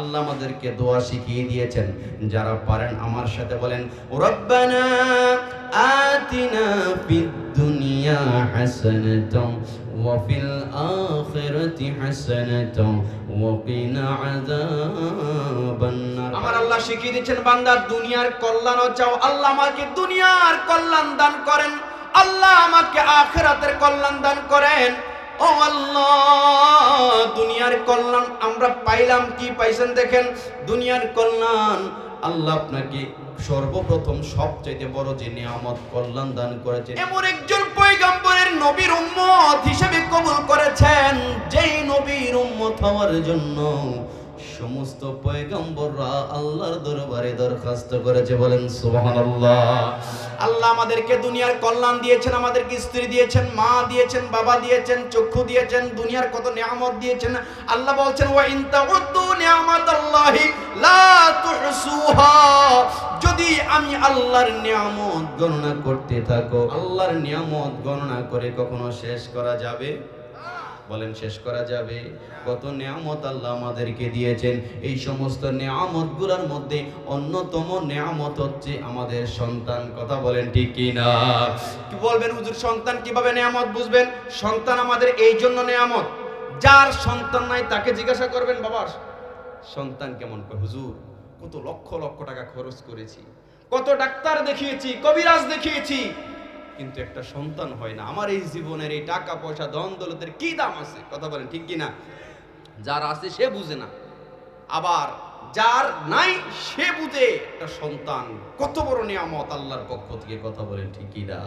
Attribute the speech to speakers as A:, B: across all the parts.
A: আল্লাহ আমাদেরকে দোয়া শিখিয়ে দিয়েছেন। যারা পারেন আমার সাথে বলেন, রব্বানা আতিনা ফিদ দুনিয়া হাসানাতাও ওয়া ফিল আখিরাতি হাসানাতাও ওয়া কিনা আযাবান আমার আল্লাহ শিখিয়ে দিয়েছেন বান্দা, দুনিয়ার কল্যাণও চাও। আল্লাহ আমাকে দুনিয়ার কল্যাণ দান করেন। আল্লাহ আমাকে আখিরাতের কল্যাণ দান করেন। ও আল্লাহ, দুনিয়ার কল্যাণ আমরা পাইলাম কি পাইছেন দেখেন? দুনিয়ার কল্যাণ। আল্লাহ আপনাকে সর্বপ্রথম সবচাইতে বড় যে নিয়ামত কল্যাণ দান করেছেন। এমন একজন পয়গম্বরের নবীর উম্মত হিসেবে কবুল করেছেন, যেই নবীর উম্মত হওয়ার জন্য সমস্ত পয়গম্বররা আল্লাহর দরবারে দরখাস্ত করেছে, বলেন সুবহানাল্লাহ। আল্লাহ আমাদেরকে দুনিয়ার কল্যাণ দিয়েছেন, আমাদেরকে স্ত্রী দিয়েছেন, মা দিয়েছেন, বাবা দিয়েছেন, চক্ষু দিয়েছেন, দুনিয়ার কত নিয়ামত দিয়েছেন। আল্লাহ বলছেন ওয়া ইন তাউদ্দু নিয়ামাতাল্লাহি লা তুহসুহা। যদি আমি আল্লাহর নিয়ামত গণনা করতে থাকো, আল্লাহর নিয়ামত গণনা করে কখনো শেষ করা যাবে? বলেন, শেষ করা যাবে। কত নিয়ামত আল্লাহ আমাদেরকে দিয়েছেন। এই সমস্ত নিয়ামতগুলোর মধ্যে অন্যতম নিয়ামত হচ্ছে আমাদের সন্তান। কথা বলেন ঠিক কি না? কি বলবেন হুজুর, সন্তান কীভাবে নিয়ামত বুঝবেন? সন্তান আমাদের এই জন্য নিয়ামত। যার সন্তান নাই তাকে জিজ্ঞাসা করবেন বাবার সন্তান কেমন হুজুর, কত লক্ষ লক্ষ টাকা খরচ করেছি। কত ডাক্তার দেখিয়েছি, কবিরাজ দেখিয়েছি। কিন্তু একটা সন্তান হয় না। আমার এই জীবনের এই টাকা পয়সা, ধন দৌলতের কি দাম আছে? কথা বলেন, ঠিক কি না যার আছে সে বুঝে না। আবার যার নাই সে বুঝে একটা সন্তান। কত বড় নিয়ামত আল্লাহর পক্ষ থেকে, কথা বলেন, ঠিক কি না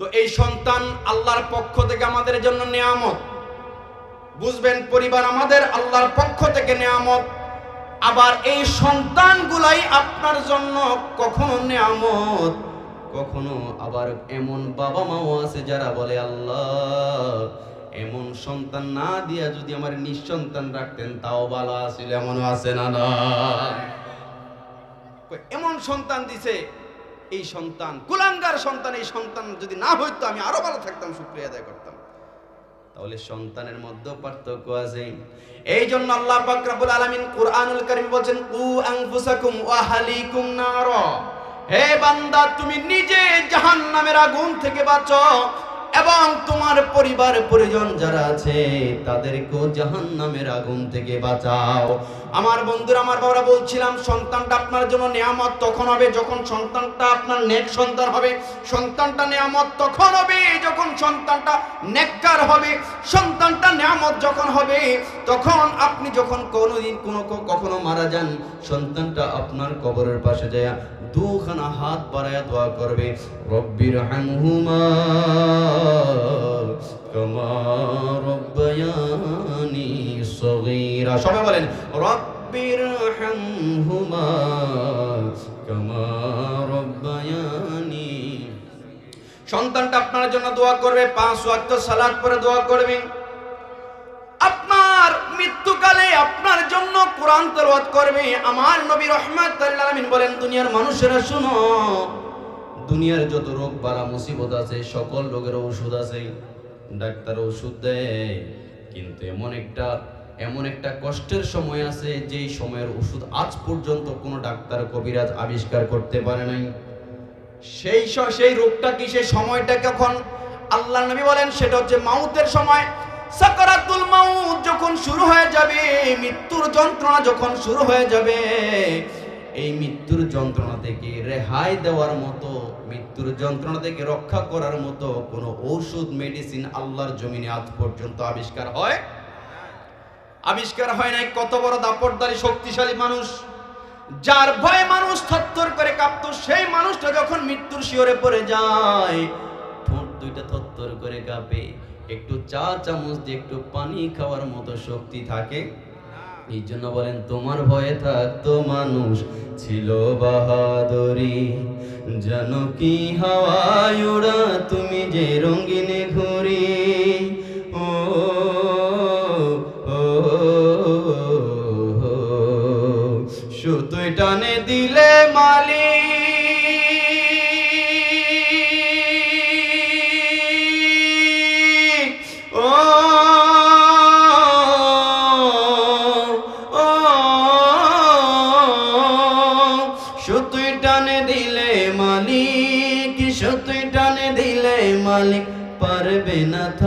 A: তো এই সন্তান আল্লাহর পক্ষ থেকে আমাদের জন্য নিয়ামত। বুঝবেন, পরিবার আমাদের আল্লাহর পক্ষ থেকে নিয়ামত। আবার এই সন্তানগুলাই আপনার জন্য কখনো নিয়ামত কখনো আবার এমন বাবা মাও আছে যারা বলে, আল্লাহ, এমন সন্তান না দিয়া যদি আমার নিঃসন্তান রাখতেন, তাও ভালো আছিল, এমনও আছে না না? এমন সন্তান দিছে, এই সন্তান, কুলাঙ্গার সন্তান, এই সন্তান যদি না হইতো, আমি আরও ভালো থাকতাম শুক্রিয়া আদায় করতাম। তাহলে সন্তানের মধ্যে পার্থক্য আছে। এই জন্য আল্লাহ পাক রব্বুল আলামিন কুরআনুল কারীম বলেন কু আনফুসাকুম ওয়া আহলিকুম নার। হে বান্দা, তুমি নিজে জাহান নামের আগুন থেকে বাঁচো এবং তোমার পরিবার পরিজন যারা আছে, তাদেরকেও জাহান নামের আগুন থেকে বাঁচাও। আমার বন্ধুরা, আমার বাবা বলছিলাম, সন্তানটা আপনার জন্য নিয়ামত তখন হবে, যখন সন্তানটা আপনার নেক সন্তান হবে, সন্তানটা নিয়ামত তখন হবে, যখন সন্তানটা নেককার হবে, সন্তানটা নিয়ামত যখন হবে, তখন আপনি যখন কোনোদিন কোনো কখনো মারা যান, সন্তানটা আপনার কবরের পাশে যায় দুখানা হাত বাড়ায় দোয়া করবে, রব্বির হামহুমা কমা রব্বায়ানি সগীরা সবাই বলেন রব্বির সন্তানটা আপনার জন্য দোয়া করবে, পাঁচ ওয়াক্ত সালাত পরে দোয়া করবে। আপনার মৃত্যুকালে আপনার জন্য কোরআন তেলাওয়াত করবে। আমার নবী রহমত আলামিন বলেন, দুনিয়ার মানুষেরা শুনো, দুনিয়ার যত রোগ বাড়া মুসিবত আছে, সকল রোগের ওষুধ আছে, ডাক্তার ওষুধ দেয়, কিন্তু এমন একটা এমন একটা কষ্টের সময় আছে, যেই সময়ের ওষুধ আজ পর্যন্ত কোনো ডাক্তার কবিরাজ আবিষ্কার করতে পারে নাই। সেই সেই রোগটা কি, সেই সময়টা কখন? আল্লাহ নবী বলেন, সেটা হচ্ছে মাউতের সময়। সাকারাতুল মাউত যখন শুরু হয়ে যাবে, মৃত্যুর যন্ত্রণা যখন শুরু হয়ে যাবে, এই মৃত্যুর যন্ত্রণা থেকে রেহাই দেওয়ার মতো, মৃত্যুর যন্ত্রণা থেকে রক্ষা করার মতো কোনো ঔষধ, মেডিসিন আল্লাহর জমিনে আজ পর্যন্ত আবিষ্কার হয় আবিষ্কার হয় নাই, কত বড় দাপটদারি, শক্তিশালী মানুষ। যার ভয়ে মানুষ থরথর করে কাঁপত, সেই মানুষটা যখন মৃত্যুর শিওরে পড়ে যায়, ঠোঁট দুইটা থরথর করে কাঁপে। একটু চা চামচ দিয়ে একটু পানি খাওয়ার মতো শক্তি থাকে। এই জন্য বলেন, তোমার ভয়ে থাকতো মানুষ, ছিল বাহাদুরি। জানো কি হাওয়ায় ওড়া তুমি যে রঙিনে ঘুরি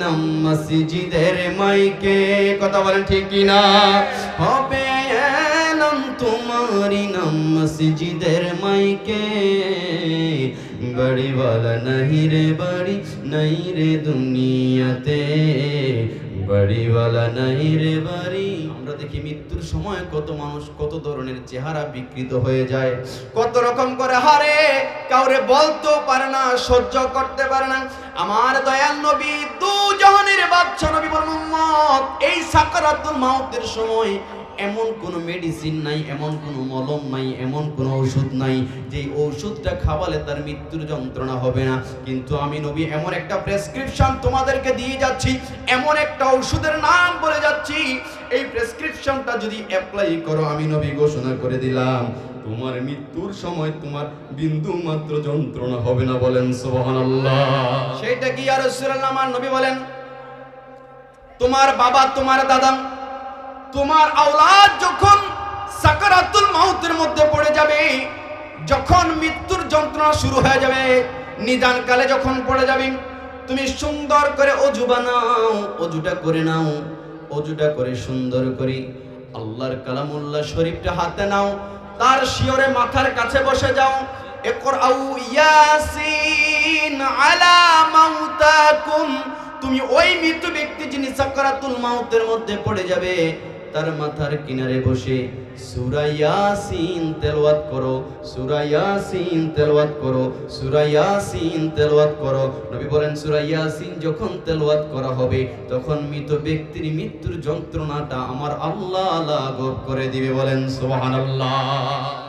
A: নাম মসজিদের মাইকে। কথা বলেন ঠিক কিনা? হবে এলাম তোমারি নাম মসজিদের মাইকে। বাড়িওয়ালা নাহি রে বাড়ি, নাই রে দুনিয়াতে। বড়ি বলা নাহি রে বাড়ি আমরা দেখি মৃত্যুর সময় কত মানুষ, কত ধরনের চেহারা বিকৃত হয়ে যায়। কত রকম করে হারে কাউরে বলতেও পারে না, সহ্য করতে পারে না। আমার দয়াল নবী দু জহনের বাচ্চা নবী বলুন এই সাকারাতুল মাউতের সময় এমন কোনো মেডিসিন নাই, এমন কোনো মলম নাই, এমন কোনো ওষুধ নাই যে ওষুধটা খাওয়ালে তার মৃত্যুর যন্ত্রণা হবে না। কিন্তু আমি নবী, এমন একটা প্রেসক্রিপশন তোমাদেরকে দিয়ে যাচ্ছি, এমন একটা ওষুধের নাম বলে যাচ্ছি, এই প্রেসক্রিপশনটা যদি অ্যাপ্লাই করো, আমি নবী ঘোষণা করে দিলাম, তোমার মৃত্যুর সময় তোমার বিন্দু মাত্র যন্ত্রণা হবে না বলেন, সুবহানাল্লাহ। সেটা কি আর আমার নবী বলেন? তোমার বাবা, তোমার দাদা তোমার আওলাদ যখন সাকারাতুল মাউতের মধ্যে পড়ে যাবে, যখন মৃত্যুর যন্ত্রণা শুরু হয়ে যাবে নিদান কালে যখন পড়ে যাবে, তুমি সুন্দর করে অজু বানাও, অজুটা করে নাও, অজুটা করে সুন্দর করে আল্লাহর কালামুল্লাহ শরীফটা হাতে নাও, তার শিওরে মাথার কাছে বসে যাও একর আউ ইয়াসিন আলা মাউতাকুম, তুমি ওই মৃত ব্যক্তি যিনি সাকারাতুল মাউতের মধ্যে পড়ে যাবে তার মাথার কিনারে বসে সুরাইয়াসিন তেলওয়াত করো সুরাইয়াসিন তেলওয়াত করো সুরাইয়াসিন তেলাওয়াত করো। নবী বলেন সুরাইয়াসিন যখন তেলওয়াত করা হবে, তখন মৃত ব্যক্তির মৃত্যুর যন্ত্রণাটা আমার আল্লাহ লাঘব করে দিবে বলেন, সুবহানাল্লাহ।